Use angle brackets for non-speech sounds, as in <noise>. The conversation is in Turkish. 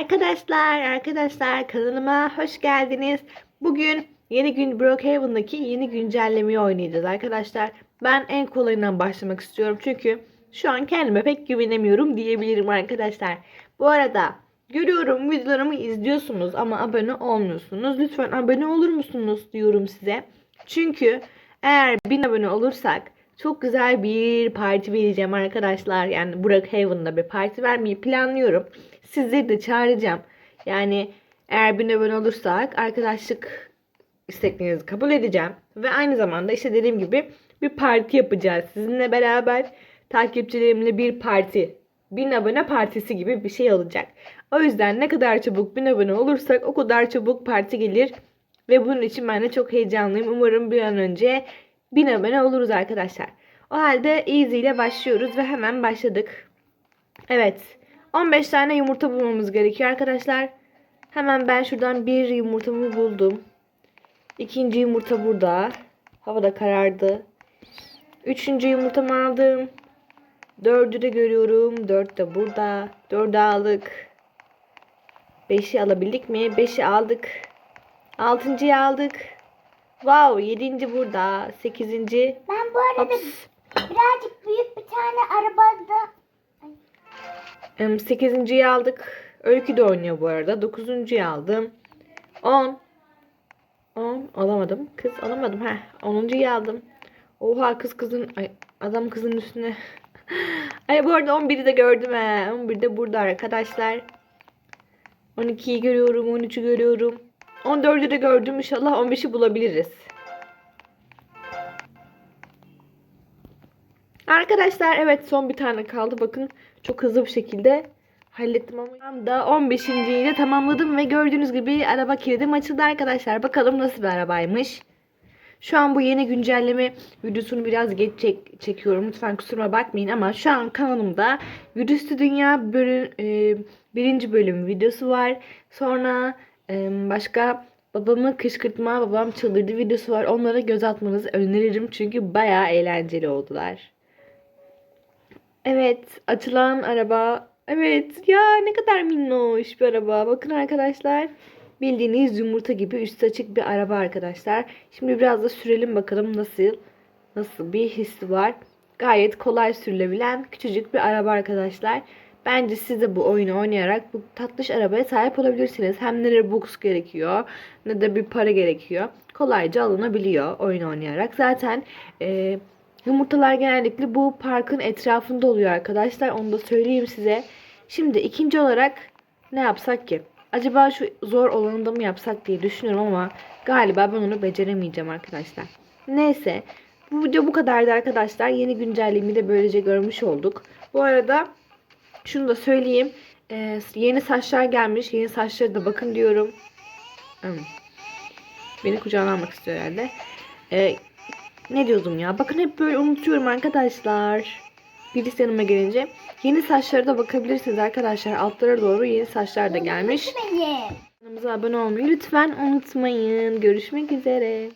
Arkadaşlar, arkadaşlar kanalıma hoş geldiniz. Bugün yeni gün Brookhaven'daki yeni güncellemeyi oynayacağız arkadaşlar. Ben en kolayından başlamak istiyorum çünkü şu an kendime pek güvenemiyorum diyebilirim arkadaşlar. Bu arada görüyorum videolarımı izliyorsunuz ama abone olmuyorsunuz. Lütfen abone olur musunuz diyorum size. Çünkü eğer 1000 abone olursak çok güzel bir parti vereceğim arkadaşlar. Yani Brookhaven'da bir parti vermeyi planlıyorum. Sizleri de çağıracağım. Yani eğer 1000 abone olursak arkadaşlık isteklerinizi kabul edeceğim. Ve aynı zamanda işte dediğim gibi bir parti yapacağız. Sizinle beraber takipçilerimle bir parti. 1000 abone partisi gibi bir şey olacak. O yüzden ne kadar çabuk 1000 abone olursak o kadar çabuk parti gelir. Ve bunun için ben de çok heyecanlıyım. Umarım bir an önce 1000 abone oluruz arkadaşlar. O halde easy ile başlıyoruz ve hemen başladık. Evet. 15 tane yumurta bulmamız gerekiyor arkadaşlar. Hemen ben şuradan bir yumurtamı buldum. İkinci yumurta burada. Hava da karardı. Üçüncü yumurtamı aldım. Dördü de görüyorum. Dört de burada. Dördü aldık. Beşi alabildik mi? Beşi aldık. Altıncıyı aldık. Wow, yedinci burada. Sekizinci. Ben bu arada Hops. birazcık büyük bir tane arabada Em, Sekizinciyi aldık. Öykü de oynuyor bu arada. Dokuzuncuyu aldım. On. On. Alamadım. Kız alamadım. Heh. Onuncuyu aldım. Oha kız kızın. Ay, adam kızın üstüne. <laughs> Ay bu arada 11'i de gördüm he. 11 de burada arkadaşlar. 12'yi görüyorum. 13'ü görüyorum. 14'ü de gördüm. İnşallah 15'i bulabiliriz. Arkadaşlar evet son bir tane kaldı. Bakın çok hızlı bir şekilde hallettim ama ben da 15.yi de tamamladım ve gördüğünüz gibi araba kilidim açıldı arkadaşlar. Bakalım nasıl bir arabaymış. Şu an bu yeni güncelleme videosunu biraz geç çek- çekiyorum. Lütfen kusuruma bakmayın ama şu an kanalımda Virüstü Dünya bölüm, e, birinci bölüm videosu var. Sonra e, başka babamı kışkırtma, babam çıldırdı videosu var. Onlara göz atmanızı öneririm çünkü bayağı eğlenceli oldular. Evet, açılan araba. Evet, ya ne kadar minnoş bir araba. Bakın arkadaşlar. Bildiğiniz yumurta gibi üstü açık bir araba arkadaşlar. Şimdi biraz da sürelim bakalım nasıl nasıl bir hissi var. Gayet kolay sürülebilen küçücük bir araba arkadaşlar. Bence siz de bu oyunu oynayarak bu tatlış arabaya sahip olabilirsiniz. Hem ne Robux gerekiyor ne de bir para gerekiyor. Kolayca alınabiliyor oyun oynayarak. Zaten e, Yumurtalar genellikle bu parkın etrafında oluyor arkadaşlar. Onu da söyleyeyim size. Şimdi ikinci olarak ne yapsak ki? Acaba şu zor olanında mı yapsak diye düşünüyorum ama galiba ben onu beceremeyeceğim arkadaşlar. Neyse. Bu video bu kadardı arkadaşlar. Yeni güncelliğimi de böylece görmüş olduk. Bu arada şunu da söyleyeyim. Ee, yeni saçlar gelmiş. Yeni saçları da bakın diyorum. Hmm. Beni kucağına almak istiyor herhalde. Ee, ne diyordum ya? Bakın hep böyle unutuyorum arkadaşlar. Birisi yanıma gelince. Yeni saçlara da bakabilirsiniz arkadaşlar. Altlara doğru yeni saçlar da gelmiş. Kanalımıza abone olmayı lütfen unutmayın. Görüşmek üzere.